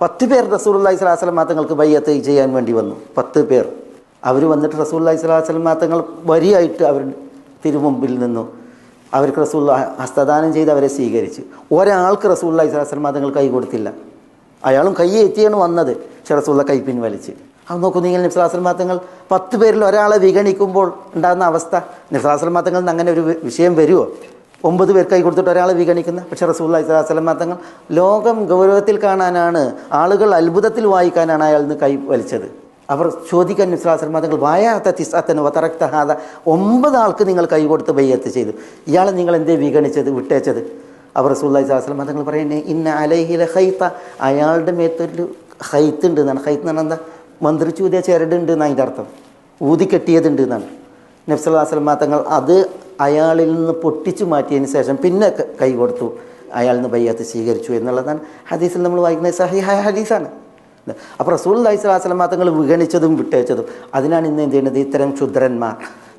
പത്ത് പേർ റസൂലുള്ളാഹി സ്വലാഹു വസ്ലം തങ്ങൾക്ക് ബയ്യത്ത് ചെയ്യാൻ വേണ്ടി വന്നു. പത്ത് പേർ. അവർ വന്നിട്ട് റസൂലുള്ളാഹി സ്വലാഹു വസ്ലം തങ്ങൾ വരിയായിട്ട് അവർ തിരുമുമ്പിൽ നിന്നു. അവർക്ക് റസൂൽ ഹസ്തദാനം ചെയ്ത് അവരെ സ്വീകരിച്ചു. ഒരാൾക്ക് റസൂലുള്ളാഹി സ്വലാഹു വസ്ലം തങ്ങൾ കൈ കൊടുത്തില്ല. അയാളും കൈ എത്തിയാണ് വന്നത്. പക്ഷെ റസൂള്ള കൈ പിൻവലിച്ച്. അത് നോക്കൂ നിങ്ങൾ നിഫ്ലാസ്ലം തങ്ങൾ പത്ത് പേരിൽ ഒരാളെ വിഗണിക്കുമ്പോൾ ഉണ്ടാകുന്ന അവസ്ഥ നിന്ന് അങ്ങനെ ഒരു വിഷയം വരുമോ ഒമ്പത് പേർ കൈ കൊടുത്തിട്ട് ഒരാളെ വിഗണിക്കുന്ന. പക്ഷേ റസൂല്ലാ ഇസ്ലാസ്ലം തങ്ങൾ ലോകം ഗൗരവത്തിൽ കാണാനാണ് ആളുകൾ അത്ഭുതത്തിൽ വായിക്കാനാണ് അയാൾ നിന്ന് കൈ വലിച്ചത്. അവർ ചോദിക്കാൻ നിസ്ലാസ്ലം തങ്ങൾ വായാത്ത തിസ്അത്തന് വതറക്തഹാത ഒമ്പത് ആൾക്ക് നിങ്ങൾ കൈ കൊടുത്ത് ബയ്യത്ത് ചെയ്തു. ഇയാളെ നിങ്ങൾ എന്തേ വിഗണിച്ചത് വിട്ടേച്ചത്? അവർ റസൂല്ലാ ഇസ്ലാസ്ലം തങ്ങൾ പറയുന്നത് ഇന്ന അലഹിലെ ഹൈത്ത അയാളുടെ മേത്തൊരു ഹൈത്ത് ഉണ്ട് എന്നാണ്. ഹൈത്ത് എന്ന് പറഞ്ഞാൽ എന്താ? മന്ത്രിച്ചൂതിയ ചരടുണ്ട് എന്നാണ് അതിന്റെ അർത്ഥം. ഊതിക്കെട്ടിയതുണ്ട് എന്നാണ്. നബ്സല്ലാസ്ലമ തങ്ങൾ അത് അയാളിൽ നിന്ന് പൊട്ടിച്ചു മാറ്റിയതിന് ശേഷം പിന്നെ ക- കൊടുത്തു. അയാൾ നിന്ന് ബയ്യാത്ത് സ്വീകരിച്ചു എന്നുള്ളതാണ് ഹദീസിൽ നമ്മൾ വായിക്കുന്നത് സഹിഹായ ഹദീസാണ്. അപ്പോൾ റസൂൽ അലൈഹി സ്വലാസ്ലമ തങ്ങൾ വിഗണിച്ചതും വിട്ടയച്ചതും അതിനാണ് ഇന്ന് എന്ത് ചെയ്യുന്നത്? ഇത്തരം ക്ഷുദ്രന്മാർ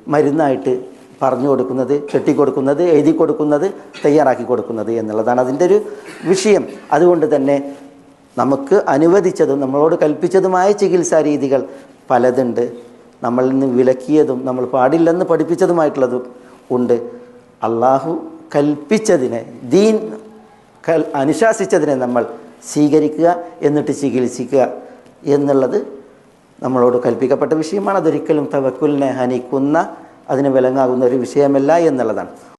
മരുന്നായിട്ട് പറഞ്ഞു കൊടുക്കുന്നത് കെട്ടിക്കൊടുക്കുന്നത് എഴുതി കൊടുക്കുന്നത് തയ്യാറാക്കി കൊടുക്കുന്നത് എന്നുള്ളതാണ് അതിന്റെ ഒരു വിഷയം. അതുകൊണ്ട് തന്നെ നമുക്ക് അനുവദിച്ചതും നമ്മളോട് കൽപ്പിച്ചതുമായ ചികിത്സാ രീതികൾ പലതുണ്ട്. നമ്മളിൽ നിന്ന് വിലക്കിയതും നമ്മൾ പാടില്ലെന്ന് പഠിപ്പിച്ചതുമായിട്ടുള്ളതും ഉണ്ട്. അള്ളാഹു കൽപ്പിച്ചതിനെ ദീൻ അനുശാസിച്ചതിനെ നമ്മൾ സ്വീകരിക്കുക എന്നിട്ട് ചികിത്സിക്കുക എന്നുള്ളത് നമ്മളോട് കൽപ്പിക്കപ്പെട്ട വിഷയമാണ്. അതൊരിക്കലും തവക്കുലിനെ ഹനിക്കുന്ന അതിന് വിലങ്ങാകുന്ന ഒരു വിഷയമല്ല എന്നുള്ളതാണ്.